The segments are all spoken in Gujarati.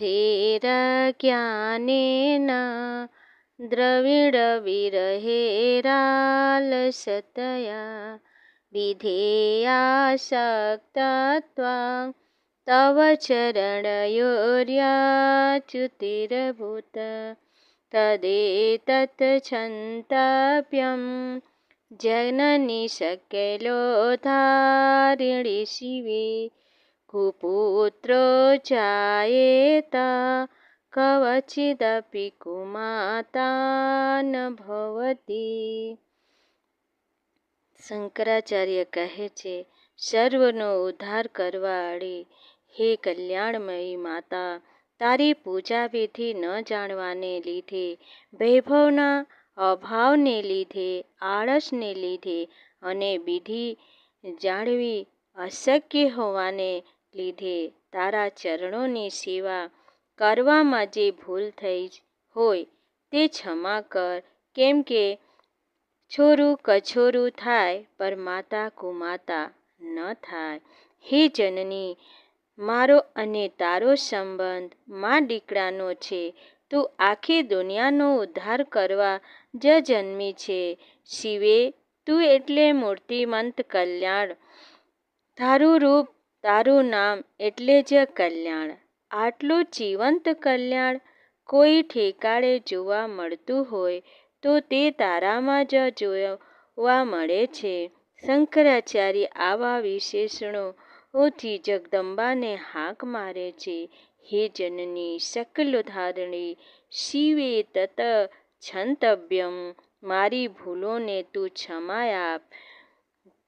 धीरज्ञानेन द्रविडविरहेरालसतया विधेयासक्तत्वा तव चरणयोर्याच्युतिरभूत तदेतत् क्षन्तव्यं जननि सकलोधारिणि शिवे ಕುಪುತ್ರೋ ಜಾಯೇತ કવચિદપિ કુમાતાન ભવતી શંકરાચાર્ય કહે છે સર્વનો ઉદ્ધાર કરવાળી હે કલ્યાણમયી માતા તારી પૂજા વિધિ ન જાણવાને લીધે વૈભવના અભાવને લીધે આળસને લીધે અને વિધિ જાણવી અશક્ય હોવાને લીધે તારા ચરણોની સેવા કરવામાં જે ભૂલ થઈ હોય તે ક્ષમા કર. કેમ કે છોરું કછોરું થાય, પર માતા કુમાતા ન થાય. હે જનની, મારો અને તારો સંબંધ મા દીકરાનો છે. તું આખી દુનિયાનો ઉદ્ધાર કરવા જ જન્મી છે. શિવે, તું એટલે મૂર્તિમંત કલ્યાણ. તારું રૂપ તારું નામ એટલે જ કલ્યાણ. આટલું જીવંત કલ્યાણ કોઈ ઠેકાળે જોવા મળતું હોય તો તે તારામાં જ જોવા મળે છે. શંકરાચાર્ય આવા વિશેષણોથી જગદંબાને હાક મારે છે. હે જનની ધારણી, શિવે તત છંતવ્યમ મારી ભૂલોને તું ક્ષમા આપ.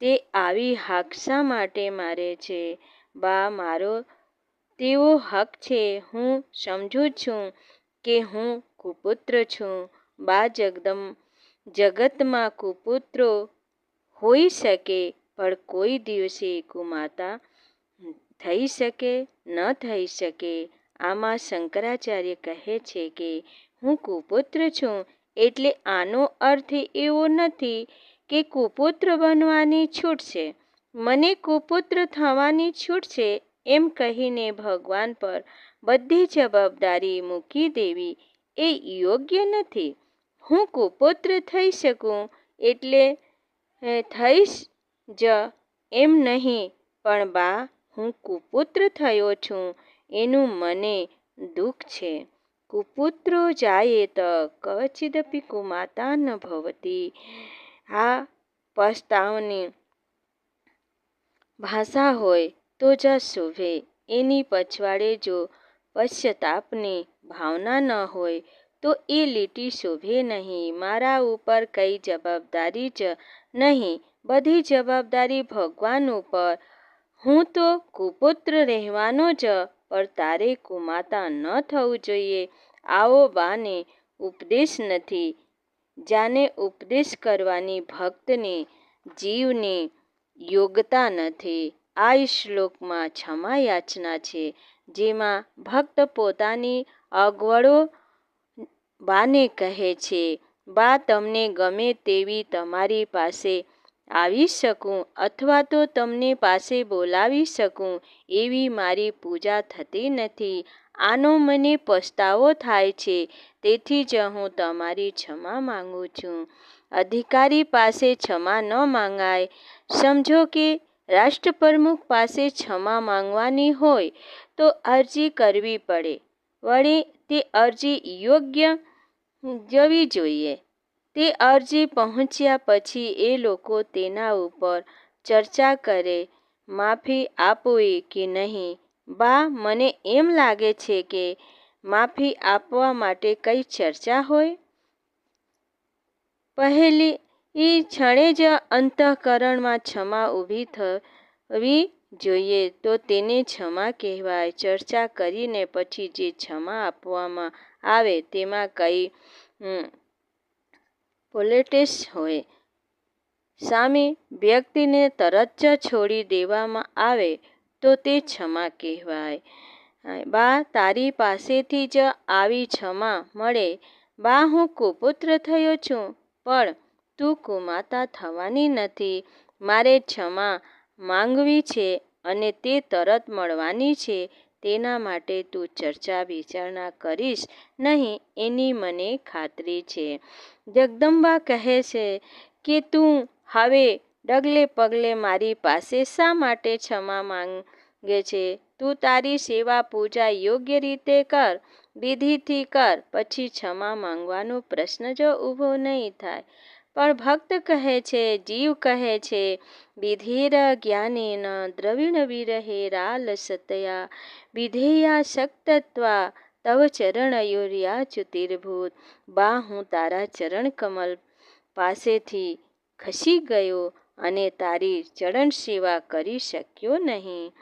તે આવી હાક શા માટે મારે છે? બા, મારો તેવો હક છે. હું સમજું છું કે હું કુપુત્ર છું. બા, જગદમ, જગતમાં કુપુત્રો હોઈ શકે, પણ કોઈ દિવસે કુમાતા થઈ શકે, ન થઈ શકે. આમાં શંકરાચાર્ય કહે છે કે, હું કુપુત્ર છું, એટલે આનો અર્થ એવો નથી કે કુપુત્ર બનવાની છૂટ છે. મને કુપુત્ર થવાની છૂટ છે એમ કહીને ભગવાન પર બધી જવાબદારી મૂકી દેવી. એ યોગ્ય નથી. હું કુપુત્ર થઈ શકું એટલે થઈશ જ એમ નહીં. પણ બા, હું કુપુત્ર થયો છું એનું મને દુઃખ છે. કુપુત્રો જાયેત કચિદપી કુમાતા ન ભવતી. આ પસ્તાવની ભાષા હોય તો જ શોભે. એની પછવાડે જો પશ્ચાતાપની ભાવના ન હોય, તો એ લીટી શોભે નહીં. મારા ઉપર કઈ જવાબદારી જ નહીં. બધી જવાબદારી ભગવાન ઉપર. હું તો કુપુત્ર રહેવાનો જ, પણ તારે કુમાતા ન થવું જોઈએ. આવો બાને ઉપદેશ નથી. જાને ઉપદેશ કરવાની ભક્તને જીવની યોગ્યતા નથી. આ શ્લોકમાં ક્ષમા યાચના છે, જેમાં ભક્ત પોતાની અગવડો બાને કહે છે, બા, તમને ગમે તેવી તમારી પાસે આવી શકું અથવા તો તમને પાસે બોલાવી શકું એવી મારી પૂજા થતી નથી. આનો મને પસ્તાવો થાય છે. તેથી જ હું તમારી ક્ષમા માંગુ છું. અધિકારી પાસે ક્ષમા ન માંગાય. સમજો કે રાષ્ટ્રપ્રમુખ પાસે ક્ષમા માંગવાની હોય તો અરજી કરવી પડે. વળી તે અરજી યોગ્ય જવી જોઈએ. તે અરજી પહોંચ્યા પછી એ લોકો તેના ઉપર ચર્ચા કરે, માફી આપવી કે નહીં. બા, મને એમ લાગે છે કે માફી આપવા માટે કઈ ચર્ચા હોય? પહેલી એ ક્ષણે જ અંતઃકરણમાં ક્ષમા ઊભી થવી જોઈએ તો તેને ક્ષમા કહેવાય. ચર્ચા કરીને પછી જે ક્ષમા આપવામાં આવે તેમાં કઈ પોલિટિક્સ હોય. સામે વ્યક્તિને તરત જ છોડી દેવામાં આવે તો તે ક્ષમા કહેવાય. બા, તારી પાસેથી જ આવી ક્ષમા મળે. બા, હું કુપુત્ર થયો છું, પણ તું કુમાતા થવાની નથી. મારે ક્ષમા માંગવી છે અને તે તરત મળવાની છે. તેના માટે તું ચર્ચા વિચારણા કરીશ નહીં, એની મને ખાતરી છે. જગદંબા કહે છે કે તું હવે ડગલે પગલે મારી પાસે શા માટે ક્ષમા માંગે છે? તું તારી સેવા પૂજા યોગ્ય રીતે કર, વિધિથી કર, પછી ક્ષમા માંગવાનો પ્રશ્ન જ ઊભો નહીં થાય. પણ ભક્ત કહે છે, જીવ કહે છે, વિધેર જ્ઞાનેન દ્રવિણ વિરહે રાલ સતયા વિધેયા શક્તત્વા, તવ ચરણયોર્યા ચુતિર્ભૂત, બા હું તારા ચરણ કમલ પાસેથી ખસી ગયો અને તારી ચરણ સેવા કરી શક્યો નહીં.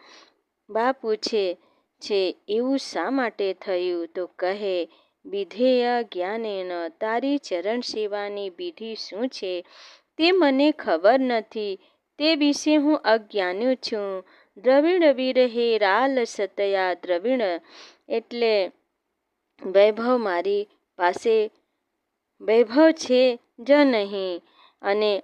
બા પૂછે છે, એવું શા માટે થયું? તો કહે, વિધેય જ્ઞાનેન, તારી ચરણ સેવાની વિધિ શું છે? તે મને ખબર નથી. તે વિશે હું અજ્ઞાન્યો છું. દ્રવિણ વિરહે રાલ સતયા દ્રવિણ. એટલે વૈભવ મારી પાસે, વૈભવ છે જ નહીં. અને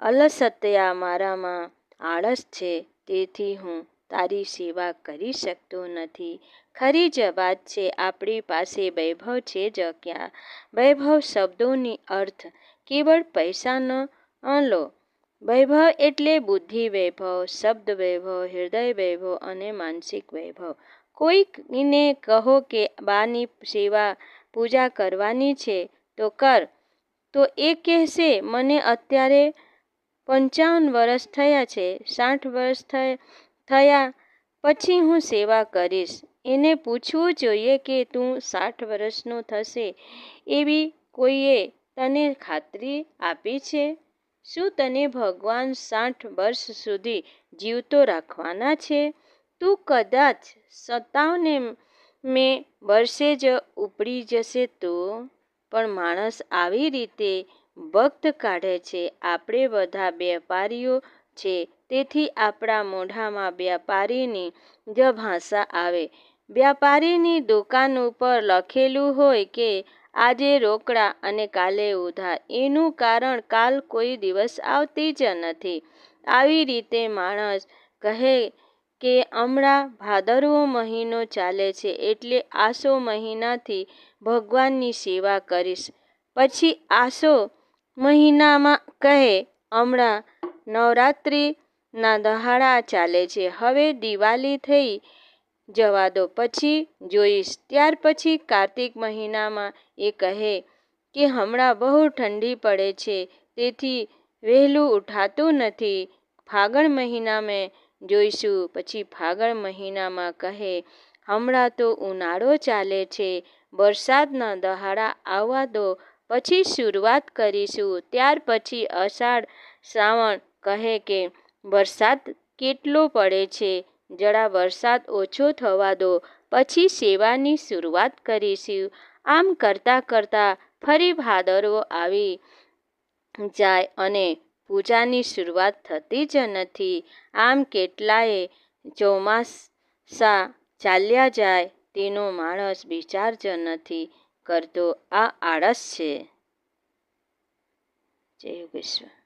અલસત્યા મારામાં આળસ છે, તેથી હું તારી સેવા કરી શકતો નથી. ખરી જ વાત છે, આપણી પાસે વૈભવ છે જ ક્યાં? વૈભવ શબ્દોની અર્થ કેવળ પૈસા ન લો. વૈભવ એટલે બુદ્ધિ વૈભવ, શબ્દ વૈભવ, હૃદય વૈભવ અને માનસિક વૈભવ. કોઈકને કહો કે બાની સેવા પૂજા કરવાની છે, તો કર. તો એ કહેશે, મને અત્યારે પંચાવન વર્ષ થયા છે, સાઠ વર્ષ થયા પછી હું સેવા કરીશ. એને પૂછવું જોઈએ કે તું સાઠ વર્ષનો થશે એવી કોઈએ તને ખાતરી આપી છે? શું તને ભગવાન સાઠ વર્ષ સુધી જીવતો રાખવાના છે? તું કદાચ સત્તાવને મેં વર્ષે જ ઉપડી જશે તો? પણ માણસ આવી રીતે વખત કાઢે છે. આપણે બધા વેપારીઓ છે. તેથી આપણા મોઢામાં વ્યાપારીની જ ભાષા આવે. વ્યાપારીની દુકાન ઉપર લખેલું હોય કે, આજે રોકડા અને કાલે ઉધાર એનું કારણ કાલ કોઈ દિવસ આવતી જ નથી. આવી રીતે માણસ કહે કે, હમણાં ભાદરવો મહિનો ચાલે છે એટલે આસો મહિનાથી ભગવાનની સેવા કરીશ. પછી આસો મહિનામાં કહે, હમણાં નવરાત્રિના દહાડા ચાલે છે. હવે દિવાળી થઈ જવા દો. પછી જોઈશ. ત્યાર પછી કાર્તિક મહિનામાં એ કહે કે, હમણાં બહુ ઠંડી પડે છે. તેથી વહેલું ઉઠાતું નથી. ફાગણ મહિનામાં જોઈશું. પછી ફાગણ મહિનામાં કહે, હમણાં તો ઉનાળો ચાલે છે. વરસાદના દહાડા આવવા દો. પછી શરૂઆત કરીશું. ત્યાર પછી અષાઢ શ્રાવણ કહે કે, વરસાદ કેટલો પડે છે? જરા વરસાદ ઓછો થવા દો. પછી સેવાની શરૂઆત કરીશું. આમ કરતાં કરતાં ફરી ભાદરવો આવી જાય અને પૂજાની શરૂઆત થતી જ નથી. આમ કેટલાય ચોમાસા ચાલ્યા જાય તેનો માણસ વિચાર જ નથી. કરતો આ આળસ છે. જય યોગેશ્વર.